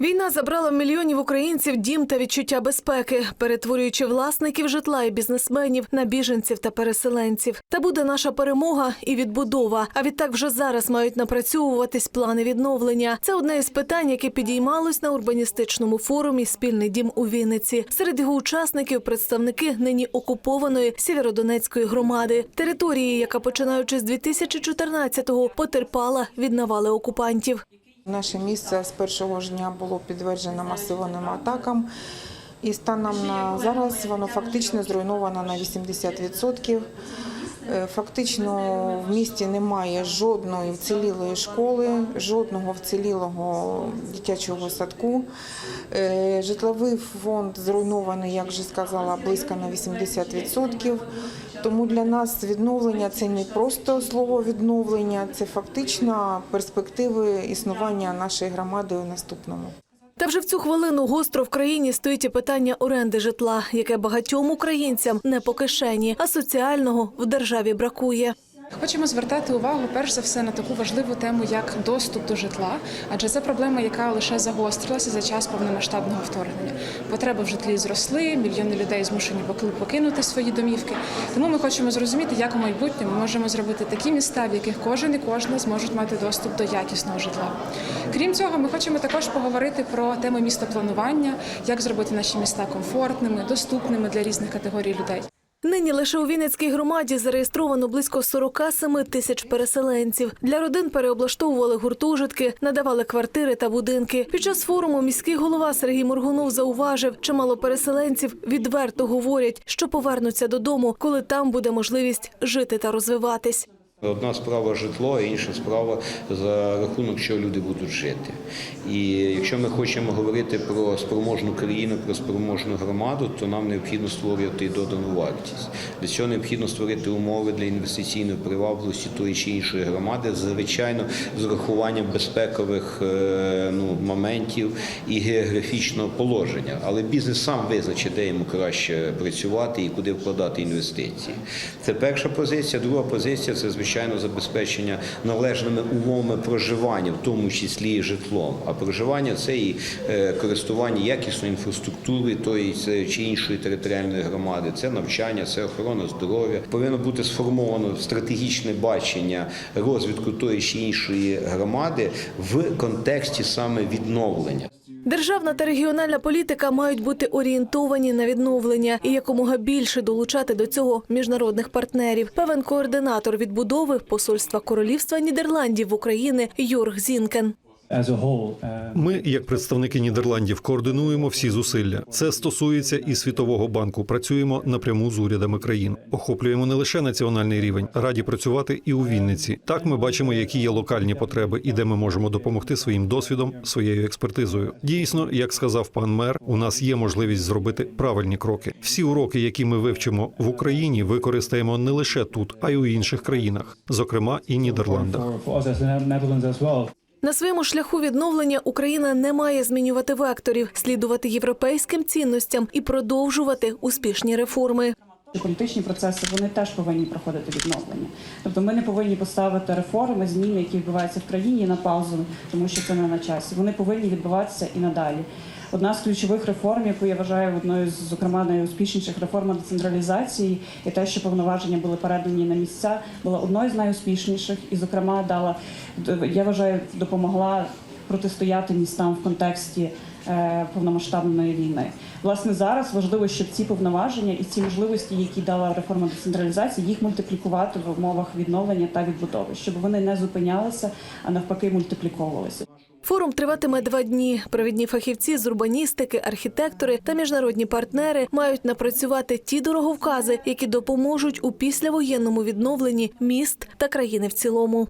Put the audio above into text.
Війна забрала мільйонів українців дім та відчуття безпеки, перетворюючи власників житла і бізнесменів на біженців та переселенців. Та буде наша перемога і відбудова. А відтак вже зараз мають напрацьовуватись плани відновлення. Це одне із питань, яке підіймалось на урбаністичному форумі Спільний дім у Вінниці. Серед його учасників представники нині окупованої Сєвєродонецької громади, території, яка починаючи з 2014-го потерпала від навали окупантів. Наше місце з першого ж дня було підтверджено масованим атакам. І станом на зараз воно фактично зруйновано на 80%. Е, Фактично в місті немає жодної вцілілої школи, жодного вцілілого дитячого садку. Е, Житловий фонд зруйнований, як вже сказала, близько на 80%. Тому для нас відновлення це не просто слово відновлення, це фактично перспективи існування нашої громади у наступному. Та вже в цю хвилину гостро в країні стоїть і питання оренди житла, яке багатьом українцям не по кишені, а соціального в державі бракує. Хочемо звертати увагу перш за все на таку важливу тему, як доступ до житла, адже це проблема, яка лише загострилася за час повномасштабного вторгнення. Потреби в житлі зросли, мільйони людей змушені поки- покинути свої домівки. Тому ми хочемо зрозуміти, як у майбутньому можемо зробити такі міста, в яких кожен і кожна зможуть мати доступ до якісного житла. Крім цього, ми хочемо також поговорити про тему містопланування, як зробити наші міста комфортними, доступними для різних категорій людей. Нині лише у Вінницькій громаді зареєстровано близько 47 тисяч переселенців. Для родин переоблаштовували гуртожитки, надавали квартири та будинки. Під час форуму міський голова Сергій Моргунов зауважив, чимало переселенців відверто говорять, що повернуться додому, коли там буде можливість жити та розвиватись. Одна справа житло, а інша справа за рахунок, що люди будуть жити. І якщо ми хочемо говорити про спроможну країну, про спроможну громаду, то нам необхідно створювати додану вартість. Для цього необхідно створити умови для інвестиційної привабливості тої чи іншої громади, звичайно, з урахуванням безпекових е, ну, моментів і географічного положення. Але бізнес сам визначить, де йому краще працювати і куди вкладати інвестиції. Це перша позиція. Друга позиція це звичайно забезпечення належними умовами проживання, в тому числі і житлом. А проживання це і е, користування якісною інфраструктурою тої чи іншої територіальної громади, це навчання, це охорона здоров'я. Повинно бути сформовано стратегічне бачення розвитку тої чи іншої громади в контексті саме відновлення. Державна та регіональна політика мають бути орієнтовані на відновлення і якомога більше долучати до цього міжнародних партнерів. Певен координатор відбудови посольства Королівства Нідерландів в Україні Юрг Зінкен. Uh, Ми, як представники Нідерландів, координуємо всі зусилля. Це стосується і світового банку. Працюємо напряму з урядами країн. Охоплюємо не лише національний рівень, раді працювати і у Вінниці. Так ми бачимо, які є локальні потреби і де ми можемо допомогти своїм досвідом, своєю експертизою. Дійсно, як сказав пан мер, у нас є можливість зробити правильні кроки. Всі уроки, які ми вивчимо в Україні, використаємо не лише тут, а й у інших країнах, зокрема і Нідерландах. На своєму шляху відновлення Україна не має змінювати векторів, слідувати європейським цінностям і продовжувати успішні реформи. Політичні процеси вони теж повинні проходити відновлення. Тобто ми не повинні поставити реформи, зміни, які відбуваються в країні на паузу, тому що це не на часі. Вони повинні відбуватися і надалі. Одна з ключових реформ, яку я вважаю одною з зокрема найуспішніших реформа децентралізації, і те, що повноваження були передані на місця, була одною з найуспішніших, і, зокрема, дала я вважаю, допомогла протистояти містам в контексті повномасштабної війни. Власне, зараз важливо, щоб ці повноваження і ці можливості, які дала реформа децентралізації, їх мультиплікувати в умовах відновлення та відбудови, щоб вони не зупинялися, а навпаки мультипліковувалися. Форум триватиме два дні. Провідні фахівці з урбаністики, архітектори та міжнародні партнери мають напрацювати ті дороговкази, які допоможуть у післявоєнному відновленні міст та країни в цілому.